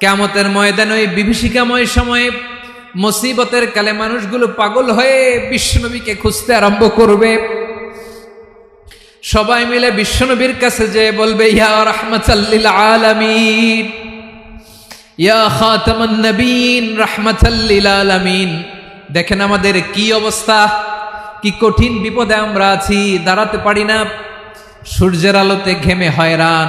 কেমতের ময়দানে ওই বিভীষিকাময় সময়ে মুসিবতের কালে মানুষগুলো পাগল হয়ে বিশ্বনবীকে খুঁজতে আরম্ভ করবে। সবাই মিলে বিশ্বনবীর কাছে যে বলবে, ইয়া রহমতাল্লিল আলামিন, ইয়া খাতামান নবীন, রহমতাল্লিল আলামিন। দেখেন আমাদের কি অবস্থা, কি কঠিন বিপদে আমরা আছি, দাঁড়াতে পারি না। সূর্যের আলোতে ঘেমে হয়রান।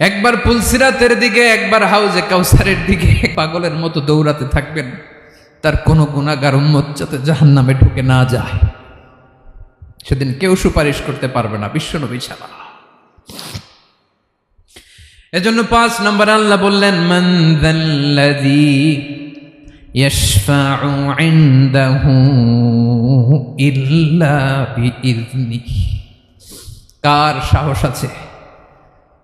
একবার পুলসিরাতের দিকে, একবার হাউজে কাউসারের দিকে। পাগলের মতো দৌড়াতে থাকবেন, তার কোনো গুণাগার উম্মত যাতে জাহান নামে ঢুকে না যায়। সেদিন কেউ সুপারিশ করতে পারবে না, বিশ্বনবী ছাড়া। এজন্য পাঁচ নম্বর আল্লাহ বললেন মন্দাল্লাযী ইল্লা কার সাহস আছে?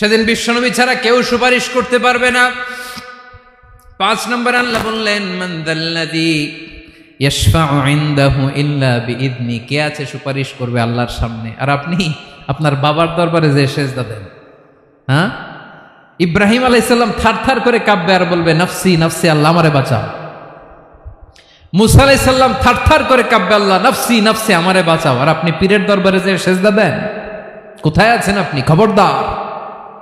সেদিন বিশ্বনবী ছাড়া কেউ সুপারিশ করতে পারবে না। পাঁচ নম্বর আল্লাহ বললেন মান্দাল্লাদি ইল্লা কে আছে সুপারিশ করবে আল্লাহর সামনে? আর আপনি, আপনার বাবার দরবারে যে সেজদা দেন হ্যাঁ? ইব্রাহিম আলাইসাল্লাম থার থার করে কাব্যে আর বলবে, নফসি নফসি, আল্লাহ আমারে বাঁচাও। মুসা আলাইসাল্লাম থার থার করে কাব্যে আল্লাহ, নফসি নফসি, আমারে বাঁচাও। আর আপনি পীরের দরবারে যে সেজদা দেন, কোথায় আছেন আপনি? খবরদার।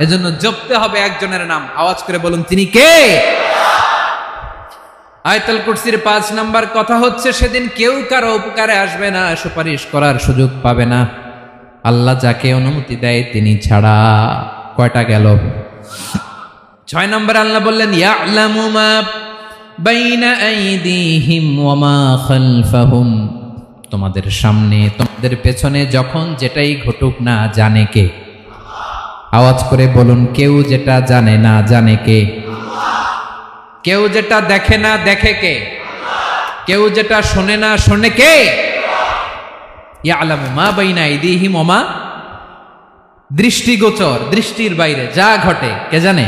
এজন্য জপতে হবে একজনের নাম। আওয়াজ করে বলুন, তিনি কে? আয়তাল কুরসির পাঁচ নাম্বার কথা হচ্ছে, সেদিন কেউ কারও উপকারে আসবে না, সুপারিশ করার সুযোগ পাবে না। আল্লাহ যাকে অনুমতি দেয়, তিনি ছাড়া। কয়টা গেল? ছয় নম্বর আল্লাহ বললেন বাইনা তোমাদের সামনে, তোমাদের পেছনে যখন যেটাই ঘটুক না, জানে কে? আওয়াজ করে বলুন, কেউ যেটা জানে না জানে কে? কেউ যেটা দেখে না দেখে কে? কেউ যেটা শোনে না শোনে কে? ইয়ালামু মা বাইনা আইদিহিম ওয়া মা দৃষ্টিগোচর, দৃষ্টির বাইরে, যা ঘটে, কে জানে?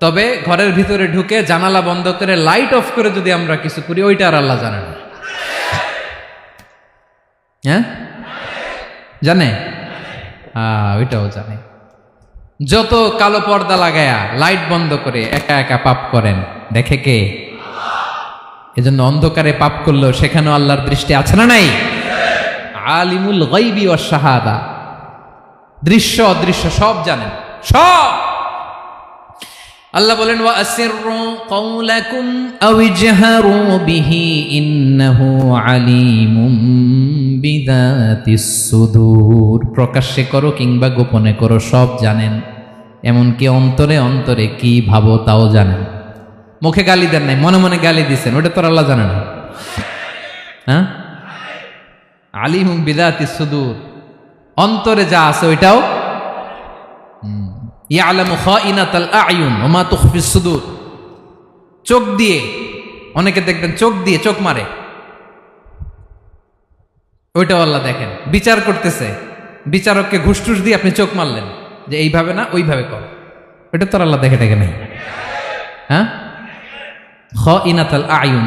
তবে ঘরের ভিতরে ঢুকে জানালা বন্ধ করে লাইট অফ করে যদি আমরা কিছু করি, ওইটা আর আল্লাহ জানে না। হ্যাঁ? জানে? হ্যাঁ ওইটাও জানে। যত কালো পর্দা লাগায়া লাইট বন্ধ করে একা একা পাপ করেন, দেখে কে? এজন্য অন্ধকারে পাপ করলেও সেখানেও আল্লাহর দৃষ্টি আছে না নাই? আলিমুল গাইবি ও শাহাদা। দৃশ্য অদৃশ্য সব জানেন। সব! আল্লাহ বলেন, ওয়া আসিররু কওলাকুম আও ইজহারু বিহি ইন্নাহু আলিমুম বিদাতিস সুদূর প্রকাশ্যে করো কিংবা গোপনে করো, সব জানেন। এমনকি অন্তরে অন্তরে কি ভাবো তাও জানেন। মুখে গালি দেন নাই, মনে মনে গালি দিছেন, ওটা তো আল্লাহ জানে না। হ্যাঁ? আলিমুম বিদাতিস সুদূর অন্তরে যা আছে ওইটাও? সুদূর। চোখ দিয়ে, অনেকে দেখবেন চোখ দিয়ে চোখ মারে। ওইটাও আল্লাহ দেখেন। বিচার করতেছে। বিচারককে ঘুষটুস দিয়ে আপনি চোখ মারলেন যে এইভাবে না, ওইভাবে কর। ওইটা তো আল্লাহ দেখে দেখে নাই। হ্যাঁ?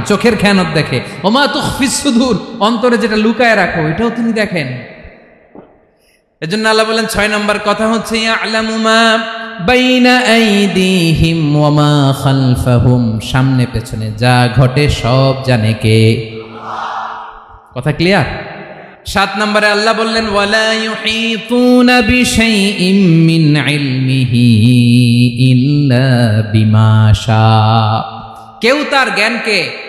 চোখের খেয়ানত দেখে। ওমা সুদূর, অন্তরে যেটা লুকায় রাখো, এটাও তিনি দেখেন। এজন্য আল্লাহ বলেন, ছয় নম্বর কথা হচ্ছে সামনে পেছনে যা ঘটে সব জানে কে। কথা ক্লিয়ার? সাত নম্বরে আল্লাহ বললেন ইল্লা বিমা কেউ তার জ্ঞানকে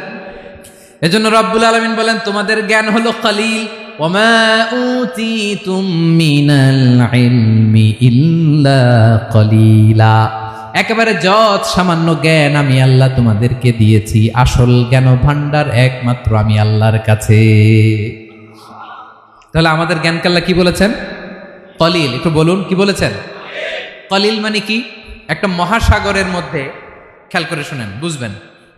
এজন্য রব্বুল আলমিন বলেন, তোমাদের জ্ঞান হলো কলিল। কলিলা। একেবারে যত সামান্য জ্ঞান আমি আল্লাহ তোমাদেরকে দিয়েছি, আসল জ্ঞান ভান্ডার একমাত্র আমি আল্লাহর কাছে। তাহলে আমাদের জ্ঞানকে আল্লাহ কি বলেছেন? কলিল, একটু বলুন, কি বলেছেন? কলিল মানে কি? একটা মহাসাগরের মধ্যে, খেয়াল করে শুনেন, বুঝবেন।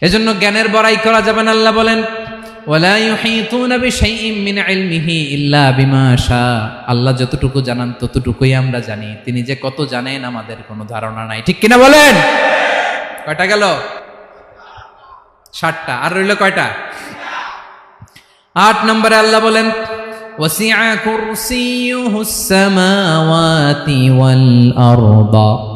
এজন্য জ্ঞানের বড়াই করা যাবে না, আল্লাহ বলেন আল্লাহ যতটুকু জানান, ততটুকুই আমরা জানি। তিনি যে কত জানেন, আমাদের কোনো ধারণা নাই। ঠিক কিনা বলেন? কয়টা গেল? ষাটটা আর রইল কয়টা? আট নম্বরে আল্লাহ বলেন, ওয়াসিআ কুরসিয়ুহুস সামাওয়াতি ওয়াল আরদা।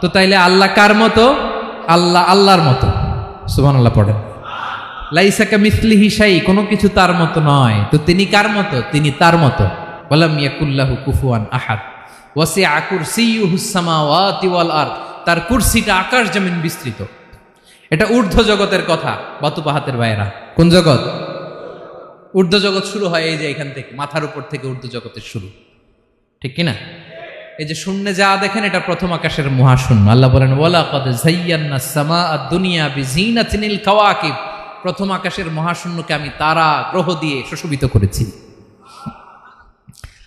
তো তাইলে আল্লাহ কার মতো? আল্লাহ আল্লাহর মতো। সুবান আল্লাহ পড়েন লাইসাকা মিসলি হিসাই কোনো কিছু তার মতো নয়। তো তিনি কার মতো? তিনি তার মতো। বলাম ইয়াকুল্লাহু কুফুয়ান আহাদ। ওয়াসি আকুর সিউহুসামাওয়াতি ওয়াল আরদ। তার কুরসিটা আকাশ জমিন বিস্তৃত। এটা ঊর্ধ্ব জগতের কথা, বাতুপাহাতের বাইরা কোন জগৎ? ঊর্ধ্ব জগৎ শুরু হয় এই যে এখান থেকে, মাথার উপর থেকে ঊর্ধ্ব জগতের শুরু। ঠিক কিনা? এই যে শূন্যে যা দেখেন, এটা প্রথম আকাশের মহাশূন্য। আল্লাহ বলেন ওয়ালা দুনিয়া প্রথম আকাশের মহাশূন্যকে আমি তারা, গ্রহ দিয়ে সুশোভিত করেছি।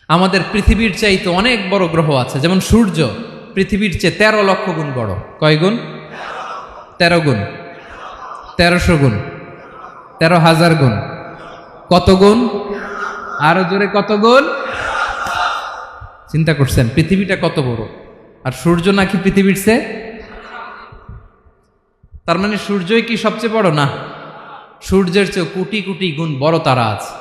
আমাদের পৃথিবীর চাইতে অনেক বড় গ্রহ আছে, যেমন সূর্য, পৃথিবীর চেয়ে তেরো লক্ষ গুণ বড়। কয় গুণ? তেরো গুণ। তেরোশো গুণ। তেরো হাজার গুণ। কত গুণ? আরও জোরে কত গুণ? চিন্তা করছেন, পৃথিবীটা কত বড়? আর সূর্য নাকি পৃথিবীর সে তার মানে সূর্যই কি সবচেয়ে বড়? না। সূর্যের চেয়ে কোটি কোটি গুণ বড় তারা আছে।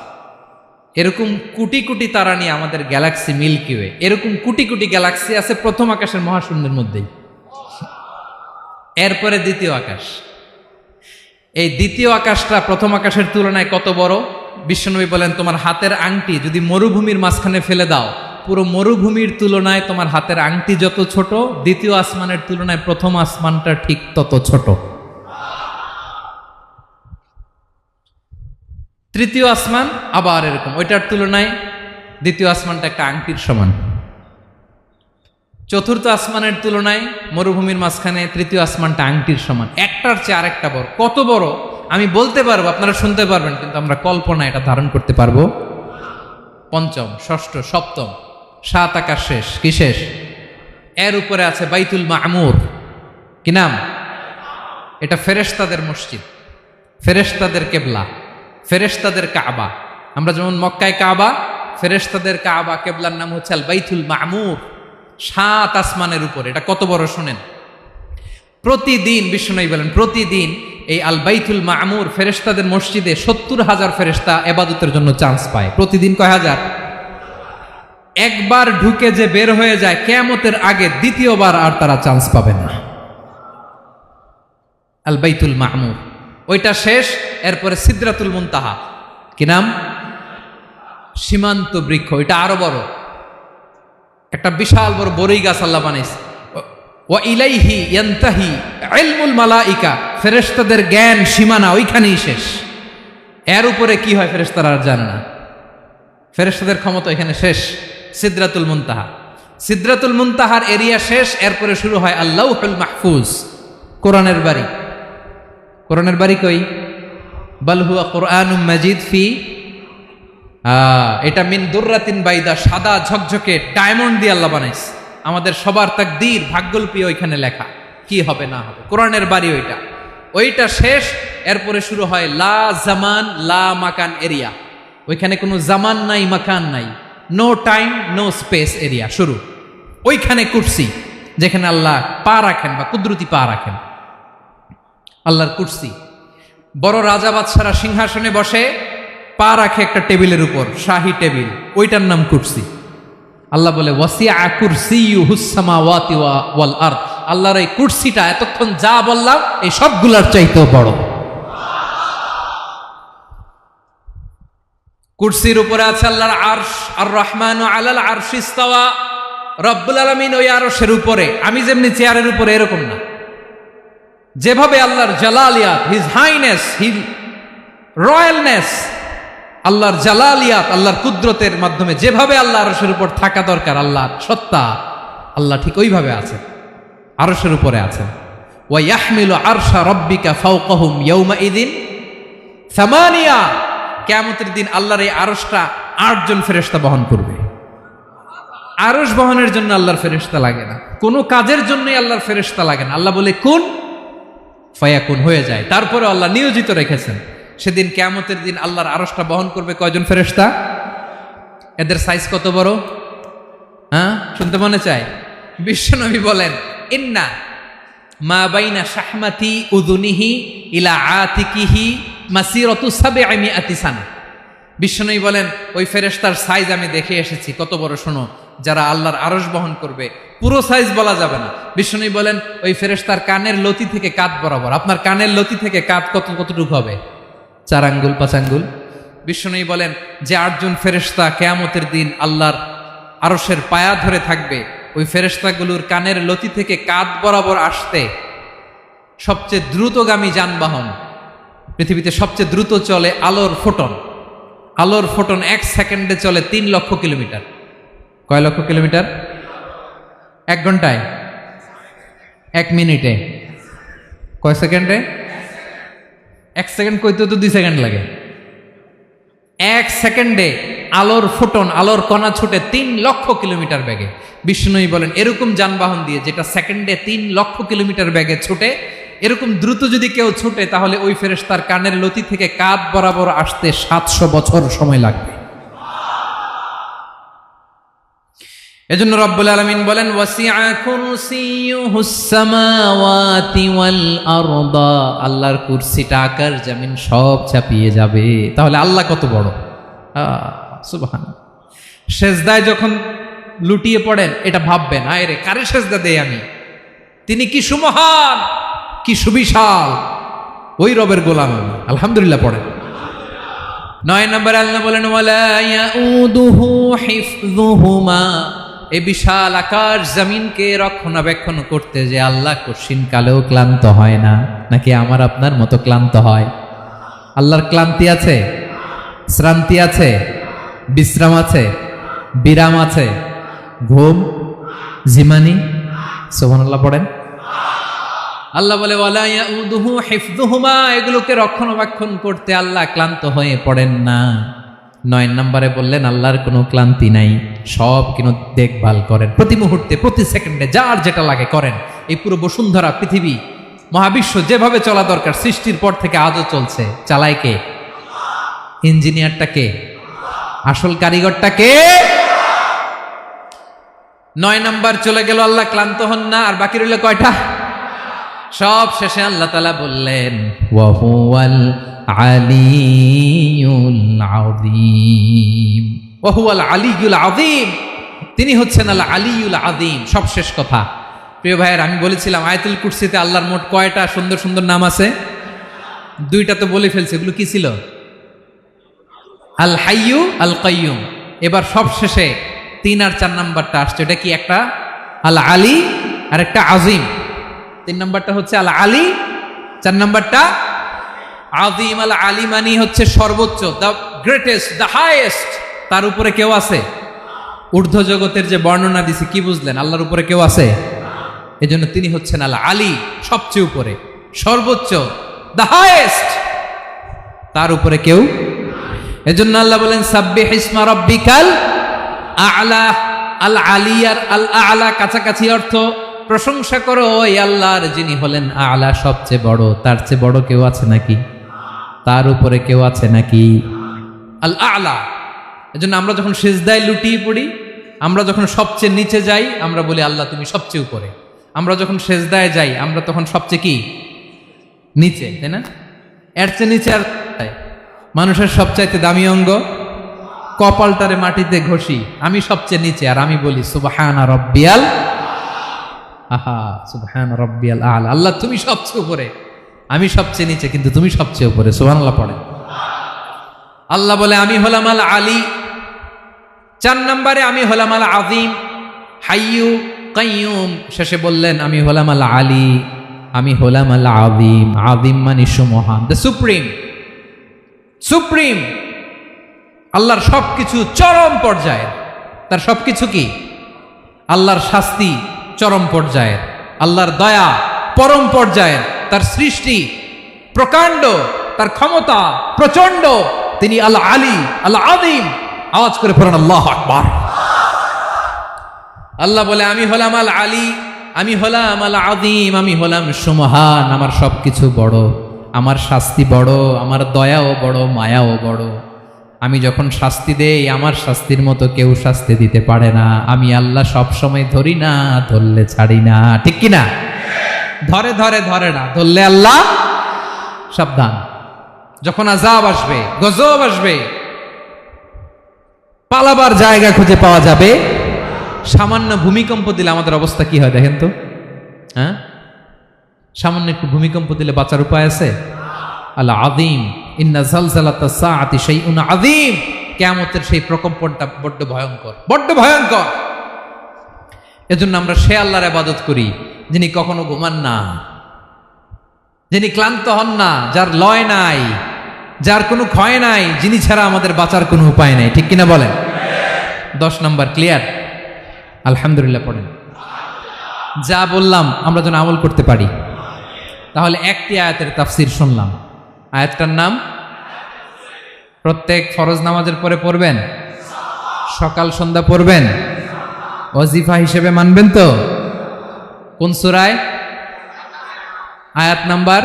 এরকম কোটি কোটি তারা নিয়ে আমাদের গ্যালাক্সি মিল্কি ওয়ে এরকম কোটি কোটি গ্যালাক্সি আছে প্রথম আকাশের মহাশূন্যের মধ্যেই। এরপরে দ্বিতীয় আকাশ। এই দ্বিতীয় আকাশটা প্রথম আকাশের তুলনায় কত বড়? বিশ্বনবী বলেন, তোমার হাতের আংটি যদি মরুভূমির মাঝখানে ফেলে দাও পুরো মরুভূমির তুলনায় তোমার হাতের আংটি যত ছোট, দ্বিতীয় আসমানের তুলনায় প্রথম আসমানটা ঠিক তত ছোট। তৃতীয় আসমান আবার এরকম, ওইটার তুলনায় দ্বিতীয় আসমানটা একটা আংটির সমান। চতুর্থ আসমানের তুলনায় মরুভূমির মাঝখানে তৃতীয় আসমানটা আংটির সমান। একটার চেয়ে আরেকটা বড়। কত বড়? আমি বলতে পারব, আপনারা শুনতে পারবেন, কিন্তু আমরা কল্পনা এটা ধারণ করতে পারব। পঞ্চম, ষষ্ঠ, সপ্তম। সাত আকাশ শেষ। কি শেষ? এর উপরে আছে বাইতুল মামুর। কি নাম? এটা ফেরেশতাদের মসজিদ। ফেরেশতাদের কেবলা। ফেরেশতাদের কাবা। আমরা যেমন মক্কায় কাবা, ফেরেশতাদের কাবা কেবলার নাম হচ্ছে আল বাইতুল মামুর। সাত আসমানের উপর। এটা কত বড় শোনেন? প্রতিদিন, বিষ্ণু বলেন, প্রতিদিন এই আল বাইতুল মামুর ফেরেস্তাদের মসজিদে সত্তর হাজার ফেরেস্তা এবাদতের জন্য চান্স পায়। প্রতিদিন কয় হাজার? একবার ঢুকে যে বের হয়ে যায়, কেয়ামতের আগে দ্বিতীয়বার আর তারা চান্স পাবে না। আল বাইতুল মামুর। ওইটা শেষ, এরপরে সিদ্রাতুল মুনতাহা। কি নাম? সীমান্ত বৃক্ষ এটা আরও বড়। একটা বিশাল বড় বরই গাছ আল্লাহ বানাইছে। ওয়া ইলাইহি ইয়ান্তাহি ইলমুল মালাইকা, ফেরেশতাদের জ্ঞান সীমানা ওইখানেই শেষ। এর উপরে কি হয় ফেরেশতারা আর জানে না। ফেরেশতাদের ক্ষমতা এখানে শেষ। সিদ্রাতুল মুনতাহা। সিদ্রাতুল মুনতাহার এরিয়া শেষ, এরপরে শুরু হয় আল্লাহুল মাহফুজ, কোরআনের বাড়ি। কোরআনের বাড়ি কই? বাল হুয়া কোরআনুম মাজিদ ফি এটা মিন দুর্রাতিন বাইদা, সাদা ঝকঝকে ডায়মন্ড দিয়ে আল্লাহ বানাইছে। আমাদের সবার তাকদীর, ভাগ্যল্পী ওইখানে লেখা। কি হবে, না হবে? কোরআনের বাড়ি ওইটা। ওইটা শেষ, এরপরে শুরু হয় লা জামান, লা মাকান এরিয়া। ওইখানে কোনো জামান নাই, মাকান নাই। No time no space area শুরু। ওইখানে কুর্সি, যেখানে আল্লাহ পা রাখেন বা কুদরতি পা রাখেন। আল্লাহর কুর্সি। বড় রাজা বাদশারা সিংহাসনে বসে পা রাখে একটা টেবিলের উপর, শাহী টেবিল। ওইটার নাম কুর্সি। আল্লাহ বলে ওয়াসিয়া কুরসি হুসামা ওয়াতি ওয়াল আর আল্লাহর এই কুর্সিটা এতক্ষণ যা বললাম, এই সবগুলার চাইতেও বড়। কুর্সির উপরে আছে আল্লাহর আরশ আর রহমান আলাল আরশ ইস্তাওয়া। রব্বুল আলামিন ওই আরশের উপরে, আমি যেমনি চেয়ারের উপরে এরকম না। যেভাবে আল্লাহর জালালিয়াত হিজ হাইনেস হিজ রয়্যালনেস আল্লাহর জালালিয়াত, আল্লাহর কুদরতের মাধ্যমে যেভাবে আল্লাহ আরশের উপর থাকা দরকার আল্লাহর সত্তা, আল্লাহ ঠিক ওইভাবে আছেন, আরশের উপরে আছেন। ওয়া ইয়াহমিলু আরশা রব্বিকা ফাওকাহুম ইয়াউমা ইদিন সামানিয়া। কিয়ামতের দিন আল্লাহর এই আরশটা আটজন ফেরেশতা বহন করবে। আরশ বহনের জন্য আল্লাহর ফেরেশতা লাগে না। কোনো কাজের জন্যই আল্লাহর ফেরেশতা লাগে না। আল্লাহ বলে, কোন? ফয়াকুন, হয়ে যায়। তারপরে আল্লাহ নিয়োজিত রেখেছেন। সেদিন কেয়ামতের দিন আল্লাহর আরশটা বহন করবে কয়জন ফেরেশতা? এদের সাইজ কত বড়? হ্যাঁ? শুনতে মনে চায়? বিশ্বনবী বলেন, ইন্না মা বাইনা শাহমাতি উদুনিহি ইলা আতিকিহি মাসিরতু সাবিআমি আতিসানা বিশ্বনবী বলেন, ওই ফেরেশতার সাইজ আমি দেখে এসেছি। কত বড় শোনো, যারা আল্লাহর আরস বহন করবে, পুরো সাইজ বলা যাবে না। বিশ্বনবী বলেন, ওই ফেরেশতার কানের লতি থেকে কাত বরাবর। আপনার কানের লতি থেকে কাত কত, কতটুকু হবে? চার আঙ্গুল, পাঁচ আঙ্গুল। বিশ্বনবী বলেন, যে আটজন ফেরেশতা কেয়ামতের দিন আল্লাহর আরশের পায়া ধরে থাকবে, ওই ফেরেশতাগুলোর কানের লতি থেকে কাত বরাবর আসতে সবচেয়ে দ্রুতগামী যানবাহন পৃথিবীতে সবচেয়ে দ্রুত চলে আলোর ফোটন। আলোর ফোটন এক সেকেন্ডে চলে তিন লক্ষ কিলোমিটার। কয় লক্ষ কিলোমিটার? এক ঘন্টায়। এক মিনিটে। কয় সেকেন্ডে? এক সেকেন্ড কইতে তো দুই সেকেন্ড লাগে। এক সেকেন্ডে আলোর ফোটন, আলোর কণা ছুটে তিন লক্ষ কিলোমিটার বেগে। বিষ্ণুই বলেন, এরকম যানবাহন দিয়ে যেটা সেকেন্ডে তিন লক্ষ কিলোমিটার ব্যাগে ছুটে এরকম দ্রুত যদি কেউ ছুটে, তাহলে ওই ফেরেশতার কানের লতি থেকে কাঁধ বরাবর আসতে সাতশো বছর সময় লাগবে। এজন্য রব্বুল আলামিন বলেন আল্লাহর কুরসিটা আকার, জামিন সব চাপিয়ে যাবে। তাহলে আল্লাহ কত বড়? সুবহান সেজদায় যখন লুটিয়ে পড়েন, এটা ভাববেন আয় রে কারে সেজদা দেই আমি? তিনি কি সুমহান? কি সুবিশাল। ওই রবের গোলাম আলহামদুলিল্লাহ পড়েন। নয় নম্বর আল্লাহ বলেন এই বিশাল আকাশ জমিনকে রক্ষণাবেক্ষণ করতে যে আল্লাহ কঠিন কালেও ক্লান্ত হয় না, নাকি আমার আপনার মতো ক্লান্ত হয়? আল্লাহর ক্লান্তি আছে? শ্রান্তি আছে? বিশ্রাম আছে? বিরাম আছে? ঘুম? জিমানি? সোহানাল্লাহ পড়েন। আল্লাহ বলে হিফযুহুমা, এগুলোকে রক্ষণাবেক্ষণ করতে আল্লাহ ক্লান্ত হয়ে পড়েন না। নয় নম্বরে বললেন, আল্লাহর কোনো ক্লান্তি নাই, সব কিন্তু দেখভাল করেন। প্রতি মুহূর্তে, প্রতি সেকেন্ডে যার যেটা লাগে করেন। এই পুরো বসুন্ধরা পৃথিবী, মহাবিশ্ব যেভাবে চলা দরকার, সৃষ্টির পর থেকে আজও চলছে। চালায় কে? ইঞ্জিনিয়ারটা কে? আসল কারিগরটা কে? নয় নাম্বার চলে গেল, আল্লাহ ক্লান্ত হন না। আর বাকি রইল কয়টা? সব শেষে আল্লাহ তালা বললেন ওয়াহুয়াল আলিউল আযীম। ওয়াহুয়াল আলিউল আযীম। তিনি হচ্ছেন আল আলিউল আযীম সব শেষ কথা। প্রিয় ভাইয়ের আমি বলেছিলাম আয়াতুল কুরসিতে আল্লাহর মোট কয়টা সুন্দর সুন্দর নাম আছে? দুইটা তো বলে ফেলছে এগুলো কি ছিল? আল হাইয়ু আল কাইয়ুম। এবার সব শেষে তিন আর চার নাম্বারটা আসছে এটা কি একটা? আল আলী আর একটা আজিম তিন নম্বরটা হচ্ছে আল আলী চার নম্বরটা আজিম আল আলী মানি হচ্ছে সর্বোচ্চ দ্য গ্রেটেস্ট দ্য হাইয়েস্ট তার উপরে কেউ আছে? ঊর্ধ্ব জগতের যে বর্ণনা দিছি, কি বুঝলেন? আল্লাহর উপরে কেউ আছে? এজন্য তিনি হচ্ছেন আল আলী সবচেয়ে উপরে। সর্বোচ্চ দ্য হাইয়েস্ট তার উপরে কেউ এজন্য আল্লাহ বলেন, সাব্বিহ ইসমা রব্বিকাল আলা আল আলিয়ার আল আলা কাছাকাছি অর্থ প্রশংসা করো, ওই আল্লাহর যিনি হলেন আলা সবচেয়ে বড়। তার চেয়ে বড় কেউ আছে নাকি? তার উপরে কেউ আছে নাকি? আল আলা। এজন্য আমরা যখন সেজদায় লুটিয়ে পড়ি, আমরা যখন সবচেয়ে নিচে যাই, আমরা বলি, আল্লাহ, তুমি সবচেয়ে উপরে। আমরা যখন সেজদায় যাই, আমরা তখন সবচেয়ে কি? নিচে, তাই না? এর চেয়ে নিচে আর? মানুষের সবচাইতে দামি অঙ্গ? কপালটারে মাটিতে ঘষি, আমি সবচেয়ে নিচে, আর আমি বলি, সুবহানা রব্বিয়াল আহা সুবহান রব্বিয়াল আল। আল্লাহ, তুমি সবচেয়ে উপরে। আমি সবচেয়ে নিচে, কিন্তু তুমি সবচেয়ে উপরে। সুবহানাল্লাহ পড়ে। আল্লাহ বলে, আমি হলাম আল আলী। চার নম্বরে আমি হলাম আল আযীম। হাইয়ু কাইয়ুম শেষে বললেন, আমি হলাম আল আলী। আমি হলাম আল আযীম। আযীম মানে সুমহান। The supreme. সুপ্রিম। আল্লাহর সবকিছু চরম পর্যায়ের। তার সবকিছু কি? আল্লাহর শাস্তি। চরম পর্যায়ের। আল্লাহর দয়া পরম পর্যায়ের। তার সৃষ্টি প্রকাণ্ড, তার ক্ষমতা প্রচণ্ড তিনি আল্লাহ আলী আল্লাহ আদিম আওয়াজ করে পড়েন, আল্লাহ আকবার। আল্লাহ বলে, আমি হলাম আল আলী আমি হলাম আল আদিম আমি হলাম সুমহান। আমার সবকিছু বড়। আমার শাস্তি বড়, আমার দয়াও বড়, মায়াও বড়। আমি যখন শাস্তি দেই, আমার শাস্তির মতো কেউ শাস্তি দিতে পারে না। আমি আল্লাহ সব সময় ধরি না, ধরলে ছাড়ি না। ঠিক কি না? ধরে ধরে ধরে না, ধরলে আল্লাহ সাবধান। যখন আজাব আসবে, গজব আসবে, পালাবার জায়গা খুঁজে পাওয়া যাবে। সামান্য ভূমিকম্প দিলে আমাদের অবস্থা কি হয় দেখেন তো? হ্যাঁ? সামান্য একটু ভূমিকম্প দিলে বাঁচার উপায় আছে? আল্লাহ আদিম ইন্না জালজালাতা সাআতি শাইউন আযীম। কিয়ামতের সেই প্রকম্পনটা বড্ড ভয়ঙ্কর বড্ড ভয়ঙ্কর। এজন্য আমরা সে আল্লাহর ইবাদত করি, যিনি কখনো ঘুমান না, যিনি ক্লান্ত হন না, যার লয় নাই, যার কোনো ক্ষয় নাই, যিনি ছাড়া আমাদের বাঁচার কোনো উপায় নাই। ঠিক কিনা বলেন? দশ নম্বর, ক্লিয়ার? আলহামদুলিল্লাহ পড়েন। যা বললাম, আমরা যেন আমল করতে পারি। তাহলে একটি আয়াতের তাফসির শুনলাম। আয়াতটার নাম? প্রত্যেক ফরজ নামাজের পরে পড়বেন? সকাল, সন্ধ্যা পড়বেন? অজিফা হিসেবে মানবেন তো? কোন সুরায়? আয়াত নাম্বার?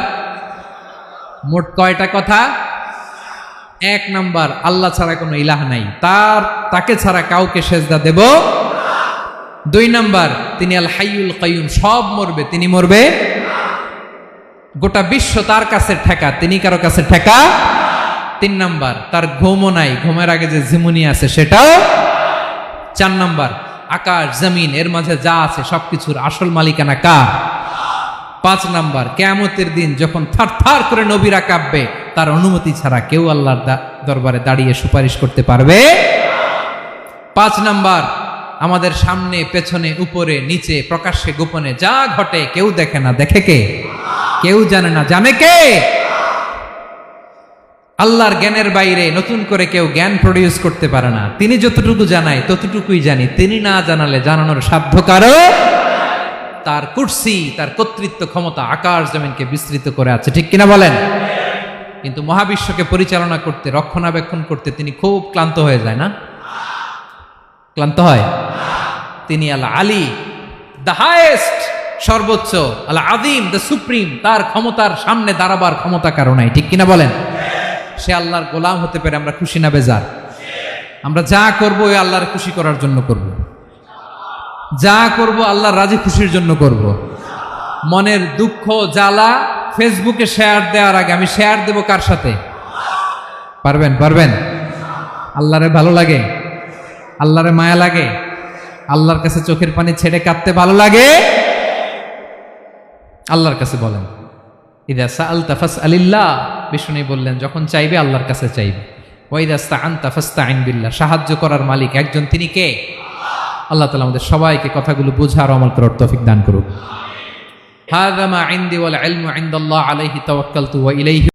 মোট কয়টা কথা? এক নাম্বার, আল্লাহ ছাড়া কোনো ইলাহ নাই। তার, তাকে ছাড়া কাউকে সেজদা দেব দুই নাম্বার, তিনি আল হাইউল কাইয়ুম, সব মরবে। তিনি মরবে গোটা বিশ্ব তার কাছে ঠেকা, তিনি কারও কাছে ঠেকা? তিন নাম্বার, তার ঘুমও নাই। ঘুমের আগে যে ঝিমুনি আছে সেটাও চার নাম্বার, আকাশ, জমিন, এর মাঝে যা আছে সবকিছুর আসল মালিকানা কার? পাঁচ নাম্বার, কেয়ামতের দিন যখন থার থার করে নবীরা কাঁপবে, তার অনুমতি ছাড়া কেউ আল্লাহর দরবারে দাঁড়িয়ে সুপারিশ করতে পারবে? পাঁচ নাম্বার, আমাদের সামনে, পেছনে, উপরে, নিচে, প্রকাশ্যে, গোপনে যা ঘটে, কেউ দেখে না। দেখে কে? কেউ জানে না। জানে কে? আল্লাহর জ্ঞানের বাইরে নতুন করে কেউ জ্ঞান প্রডিউস করতে পারে না। তিনি যতটুকু জানায়, ততটুকুই জানি। তিনি না জানালে জানানোর সাধ্য কারও? তার কুর্সি, তার কর্তৃত্ব ক্ষমতা আকাশ জমিনকে বিস্তৃত করে আছে। ঠিক কিনা বলেন? কিন্তু মহাবিশ্বকে পরিচালনা করতে, রক্ষণাবেক্ষণ করতে তিনি খুব ক্লান্ত হয়ে যায় না? ক্লান্ত হয়? তিনি আল্লাহ আলী দ্য হায়েস্ট সর্বোচ্চ, আল্লাহ আদিম দ্য সুপ্রিম তার ক্ষমতার সামনে দাঁড়াবার ক্ষমতা কারও নাই, ঠিক কিনা বলেন? সে আল্লাহর গোলাম হতে পেরে আমরা খুশি না বেজার? আমরা যা করব ওই আল্লাহর খুশি করার জন্য করব। যা করব আল্লাহর রাজি খুশির জন্য করব। মনের দুঃখ, জ্বালা ফেসবুকে শেয়ার দেওয়ার আগে আমি শেয়ার দেব কার সাথে? পারবেন পারবেন? আল্লাহরে ভালো লাগে? আল্লাহরে মায়া লাগে? আল্লাহর কাছে চোখের পানি ছেড়ে কাঁদতে ভালো লাগে? আল্লাহর কাছে বলেন, ইদা সা আল তাফাস আলিল্লাহ বিষ্ণু বললেন, যখন চাইবে আল্লাহর কাছে চাইবে। ওয়াইদাস্তা আন তাফাস্তা আইন বিল্লা সাহায্য করার মালিক একজন, তিনি কে? আল্লাহ তালা আমাদের সবাইকে কথাগুলো বোঝার আমল করার তফিক দান করুক। হাদামা আইন ওয়াল আলমু আইন্দাল্লাহ আলাইহি তাওয়াক্কালতু ওয়া ইলাইহি